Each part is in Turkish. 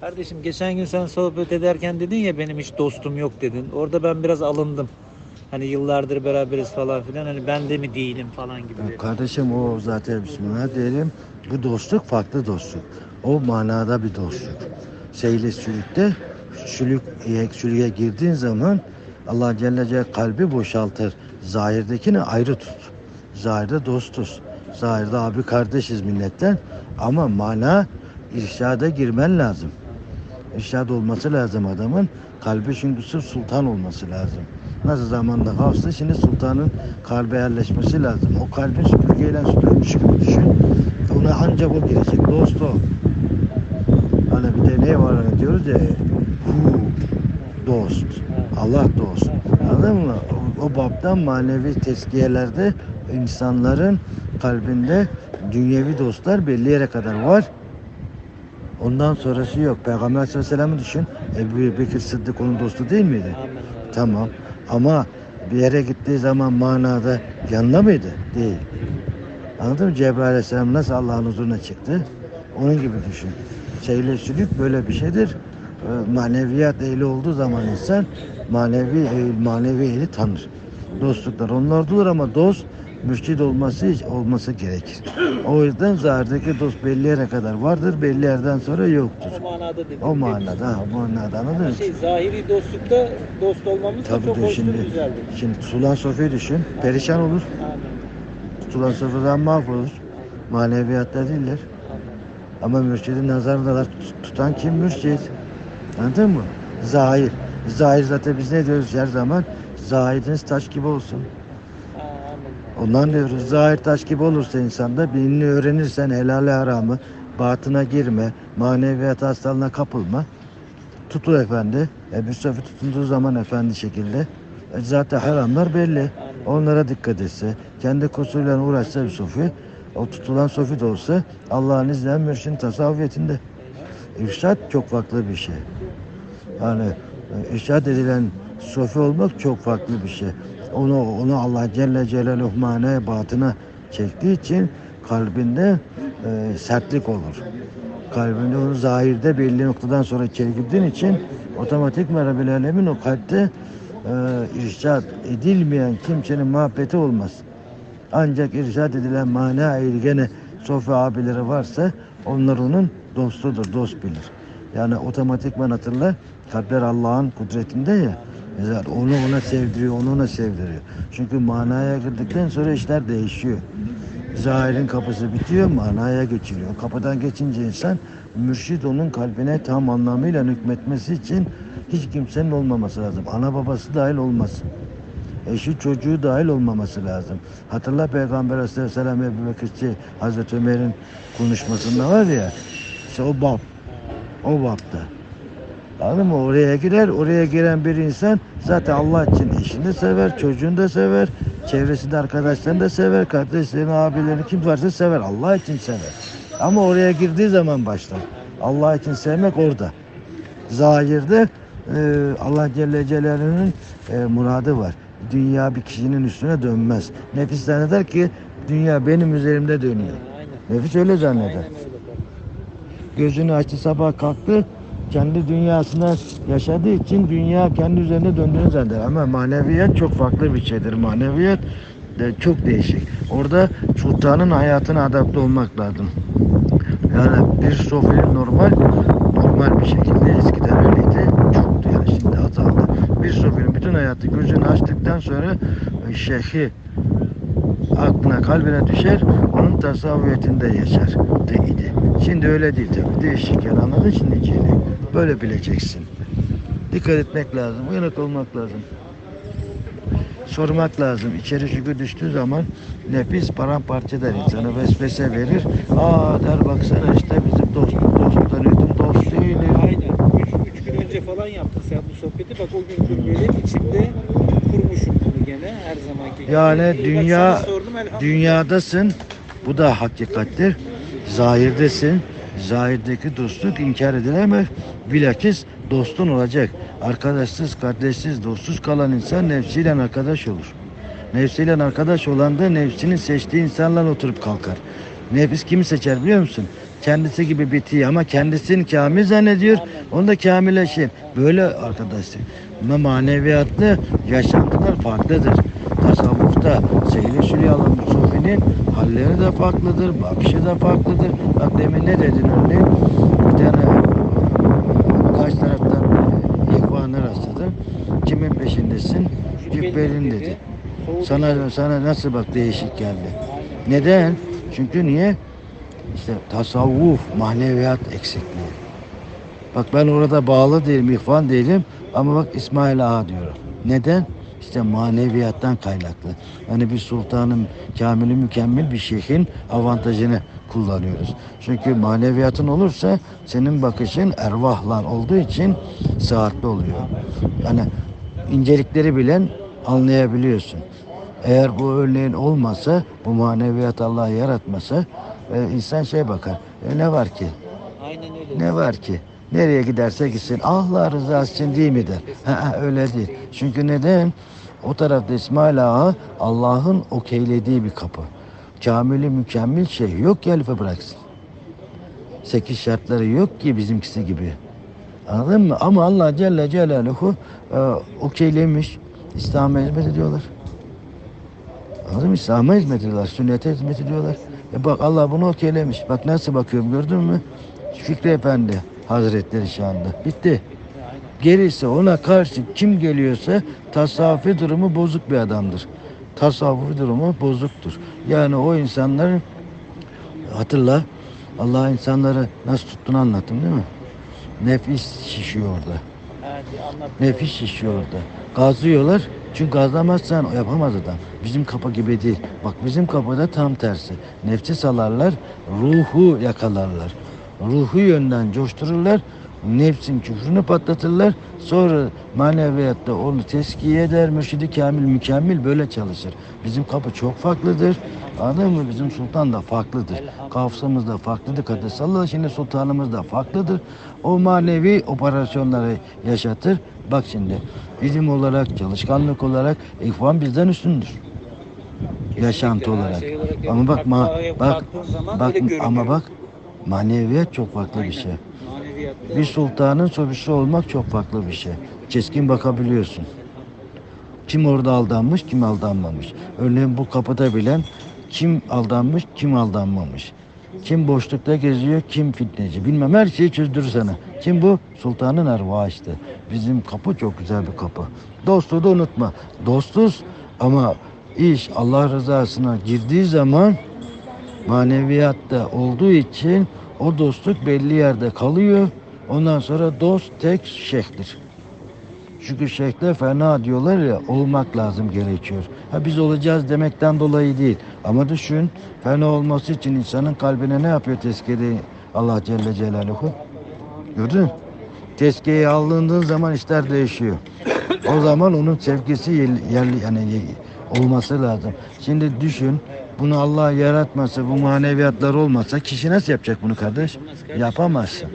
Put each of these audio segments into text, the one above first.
Kardeşim geçen gün sen sohbet ederken dedin ya benim hiç dostum yok dedin. Orada ben biraz alındım. Hani yıllardır beraberiz falan filan. Hani ben de mi değilim falan gibi. Ya kardeşim o zaten bismillah diyelim. Bu dostluk farklı dostluk. O manada bir dostluk. Seyle sülükte sülük, sülüğe girdiğin zaman Allah Celle Celle kalbi boşaltır. Zahirdekini ayrı tut. Zahirde dostuz. Zahirde abi kardeşiz milletten. Ama mana irşada girmen lazım. İrşad olması lazım adamın. Kalbi çünkü sırf sultan olması lazım. Nasıl zamanda hafsa şimdi sultanın kalbe yerleşmesi lazım. O kalbin süpürgeyle süpürmüş gibi düşün. Ona ancak o girecek. Dost o. Hani bir de ne var hani diyoruz ya hu dost. Allah dost. Anladın mı? O, o babdan manevi tezkiyelerde insanların kalbinde dünyevi dostlar belli yere kadar var. Ondan sonrası yok. Peygamber Aleyhisselam'ı düşün. Ebu Bekir Sıddık onun dostu değil miydi? Amin. Tamam. Ama bir yere gittiği zaman manada yanında mıydı? Değil. Anladın mı? Cebrail Aleyhisselam nasıl Allah'ın huzuruna çıktı? Onun gibi düşün. Sülük böyle bir şeydir. Ee, Maneviyat ehli olduğu zaman insan manevi manevi ehli tanır. Dostluklar onlardır ama dost mürşid olması olması gerekir. O yüzden zahirdeki dost belli yere kadar vardır, belli yerden sonra yoktur. O manada dedim. O manada, o manada anladın mı? şey zahiri dostlukta dost olmamız da Tabii çok de hoştur, şimdi, güzeldir. şimdi Sulan Sofya'yı düşün. Perişan olur. Amin. Tutulan Sofya'dan mahvolur. Maneviyatta değiller. Amin. Ama mürşidin nazarındalar. Tutan kim mürşid? Anladın mı? Zahir. Zahir zaten biz ne diyoruz her zaman? Zahiriniz taş gibi olsun. Ondan diyoruz. Zahir taş gibi olursa insanda birini öğrenirsen helal haramı, batına girme, maneviyat hastalığına kapılma. Tutul efendi. E, bir sofi tutunduğu zaman efendi şekilde. E, zaten haramlar belli. Onlara dikkat etse, kendi kusuruyla uğraşsa bir sofi, o tutulan sofi de olsa Allah'ın izniyle mürşidin tasavvufiyetinde. İrşad çok farklı bir şey. Yani e, irşad edilen sofi olmak çok farklı bir şey. Onu onu Allah Celle Celaluhu manaya batına çektiği için kalbinde e, sertlik olur. Kalbinde onu zahirde belli noktadan sonra çekildiğin için otomatik Rabbil o kalpte e, irşad edilmeyen kimsenin muhabbeti olmaz. Ancak irşad edilen mana ehli gene sofi abileri varsa onlar onun dostudur, dost bilir. Yani otomatikman hatırla kalpler Allah'ın kudretinde ya. Zaten onu ona sevdiriyor, onu ona sevdiriyor. Çünkü manaya girdikten sonra işler değişiyor. Zahirin kapısı bitiyor, manaya geçiliyor. Kapıdan geçince insan mürşid onun kalbine tam anlamıyla hükmetmesi için hiç kimsenin olmaması lazım. Ana babası dahil olmaz. Eşi çocuğu dahil olmaması lazım. Hatırla Peygamber Aleyhisselam Ebu Bekirçi Hazreti Ömer'in konuşmasında var ya işte o bab. O babda. Anladın mı? Oraya girer. Oraya giren bir insan zaten Allah için eşini de sever, çocuğunu da sever, çevresinde arkadaşlarını da sever, kardeşlerini, abilerini kim varsa sever. Allah için sever. Ama oraya girdiği zaman başlar. Allah için sevmek orada. Zahirde e, Allah Celle Celaluhu'nun e, muradı var. Dünya bir kişinin üstüne dönmez. Nefis zanneder ki dünya benim üzerimde dönüyor. Nefis öyle zanneder. Gözünü açtı sabah kalktı. Kendi dünyasında yaşadığı için dünya kendi üzerine döndüğünü zanneder. Ama maneviyat çok farklı bir şeydir. Maneviyat de çok değişik. Orada sultanın hayatına adapte olmak lazım. Yani bir sofya normal normal bir şekilde eskiden öyleydi. Çoktu yani şimdi azaldı. Bir sofyanın bütün hayatı gözünü açtıktan sonra e, şeyhi aklına kalbine düşer onun tasavvufiyetinde yaşar idi. Şimdi öyle değil tabii. Değişik yani anladın şimdi içini. Böyle bileceksin. Dikkat etmek lazım. Uyanık olmak lazım. Sormak lazım. İçeri çünkü düştüğü zaman nefis paramparça eder insanı. Vesvese verir. Aa der baksana işte bizim dostluk dostluktan ödüm dost değiliz. Aynen. Üç, üç gün önce falan yaptık sen bu sohbeti. Bak o gün böyle içimde kurmuşum bunu gene her zamanki gibi. Yani bak dünya- elhamdülillah. Dünyadasın. Bu da hakikattir. Zahirdesin. Zahirdeki dostluk inkar edilemez. Bilakis dostun olacak. Arkadaşsız, kardeşsiz, dostsuz kalan insan nefsiyle arkadaş olur. Nefsiyle arkadaş olan da nefsinin seçtiği insanlarla oturup kalkar. Nefis kimi seçer biliyor musun? kendisi gibi bitiyor ama kendisini kamil zannediyor. Onu da kamileşir. Böyle arkadaşlar. Ama maneviyatlı yaşantılar farklıdır. Tasavvufta seyri sülyalı Sufi'nin halleri de farklıdır, bakışı da farklıdır. Bak demin ne dedin örneğin? Bir tane kaç taraftan ihvanı rastladım. Kimin peşindesin? Cübbelin dedi. Sana sana nasıl bak değişik geldi. Neden? Çünkü niye? İşte tasavvuf, maneviyat eksikliği. Bak ben orada bağlı değilim, ihvan değilim ama bak İsmail Ağa diyorum. Neden? İşte maneviyattan kaynaklı. Yani bir sultanın kamili mükemmel bir şeyhin avantajını kullanıyoruz. Çünkü maneviyatın olursa senin bakışın ervahlan olduğu için saatli oluyor. Yani incelikleri bilen anlayabiliyorsun. Eğer bu örneğin olmasa, bu maneviyat Allah yaratmasa e, insan şey bakar. E, ne var ki? Aynen öyle. Ne var ki? Nereye giderse gitsin. Allah rızası için değil mi der. Ha, öyle değil. Çünkü neden? O tarafta İsmail Ağa Allah'ın okeylediği bir kapı. Kamili mükemmel şey yok ki Elif'e bıraksın. Sekiz şartları yok ki bizimkisi gibi. Anladın mı? Ama Allah Celle Celaluhu e, okeylemiş. İslam'a hizmet ediyorlar. Anladın mı? İslam'a hizmet ediyorlar. Sünnete hizmet ediyorlar. E bak Allah bunu okeylemiş. Bak nasıl bakıyorum gördün mü? Fikri Efendi Hazretleri şu anda. Bitti. Gerisi ona karşı kim geliyorsa tasavvufi durumu bozuk bir adamdır. Tasavvufi durumu bozuktur. Yani o insanların hatırla Allah insanları nasıl tuttuğunu anlattım değil mi? Nefis şişiyor orada. Nefis şişiyor orada. Gazlıyorlar. Çünkü gazlamazsan yapamaz adam. Bizim kapı gibi değil. Bak bizim kapıda tam tersi. Nefsi salarlar, ruhu yakalarlar. Ruhu yönden coştururlar. Nefsin küfrünü patlatırlar. Sonra maneviyatta onu teskiye eder. Mürşidi kamil, mükemmel böyle çalışır. Bizim kapı çok farklıdır. Anladın mı? Bizim sultan da farklıdır. Kafsamız da farklıdır. Kadesallah şimdi sultanımız da farklıdır. O manevi operasyonları yaşatır. Bak şimdi ilim olarak, çalışkanlık olarak ihvan bizden üstündür. Yaşantı Her olarak. şey olarak Ama bak ma bak bak ama bak maneviyat çok farklı bir şey. Bir sultanın sofisi olmak çok farklı bir şey. Keskin bakabiliyorsun. Kim orada aldanmış, kim aldanmamış. Örneğin bu kapıda bilen kim aldanmış, kim aldanmamış. Kim boşlukta geziyor, kim fitneci. Bilmem her şeyi çözdürür sana. Kim bu? Sultanın ervahı işte. Bizim kapı çok güzel bir kapı. Dostluğu da unutma. Dostuz ama iş Allah rızasına girdiği zaman maneviyatta olduğu için o dostluk belli yerde kalıyor. Ondan sonra dost tek şeyhtir. Çünkü şeyhler fena diyorlar ya olmak lazım gerekiyor. Ha biz olacağız demekten dolayı değil. Ama düşün fena olması için insanın kalbine ne yapıyor tezkere Allah Celle Celaluhu? Gördün mü? Tezkereyi alındığın zaman işler değişiyor. O zaman onun sevgisi yerli, yani olması lazım. Şimdi düşün bunu Allah yaratmasa bu maneviyatlar olmasa kişi nasıl yapacak bunu kardeş? Yapamazsın.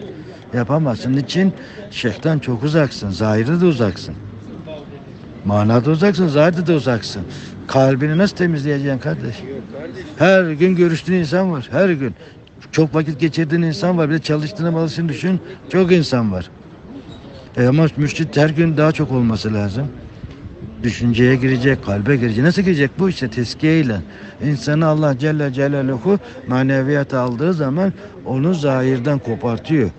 Yapamazsın. Niçin? Şeyhten çok uzaksın. Zahirde de uzaksın. Manada uzaksın, zahirde de uzaksın. Kalbini nasıl temizleyeceksin kardeş? Her gün görüştüğün insan var. Her gün. Çok vakit geçirdiğin insan var. Bir de çalıştığını malısını düşün. Çok insan var. E ama mürşit her gün daha çok olması lazım. Düşünceye girecek, kalbe girecek. Nasıl girecek? Bu işte tezkiyeyle. İnsanı Allah Celle Celaluhu maneviyat aldığı zaman onu zahirden kopartıyor.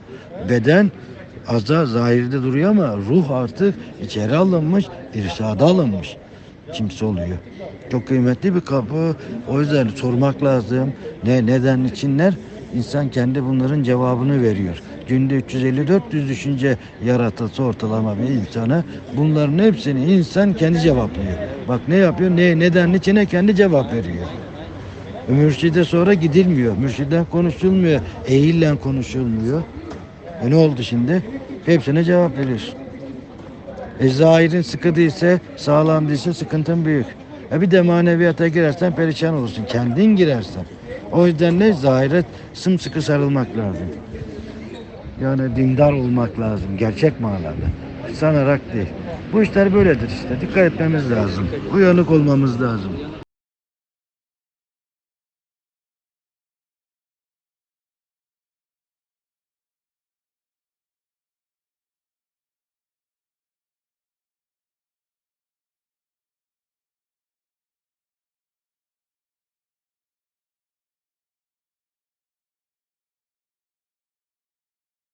Beden az da zahirde duruyor ama ruh artık içeri alınmış, irşada alınmış. Kimse oluyor. Çok kıymetli bir kapı. O yüzden sormak lazım. Ne, neden, içinler? İnsan kendi bunların cevabını veriyor. Günde 350-400 düşünce yaratılsa ortalama bir insana bunların hepsini insan kendi cevaplıyor. Bak ne yapıyor, ne, neden, içine kendi cevap veriyor. Mürşide sonra gidilmiyor. Mürşiden konuşulmuyor. Eğille konuşulmuyor. E ne oldu şimdi? Hepsine cevap veriyorsun. E zahirin sıkı değilse, sağlam değilse sıkıntın büyük. E bir de maneviyata girersen perişan olursun. Kendin girersen. O yüzden ne? Zahire sımsıkı sarılmak lazım. Yani dindar olmak lazım. Gerçek manada. Sanarak değil. Bu işler böyledir işte. Dikkat etmemiz lazım. Uyanık olmamız lazım.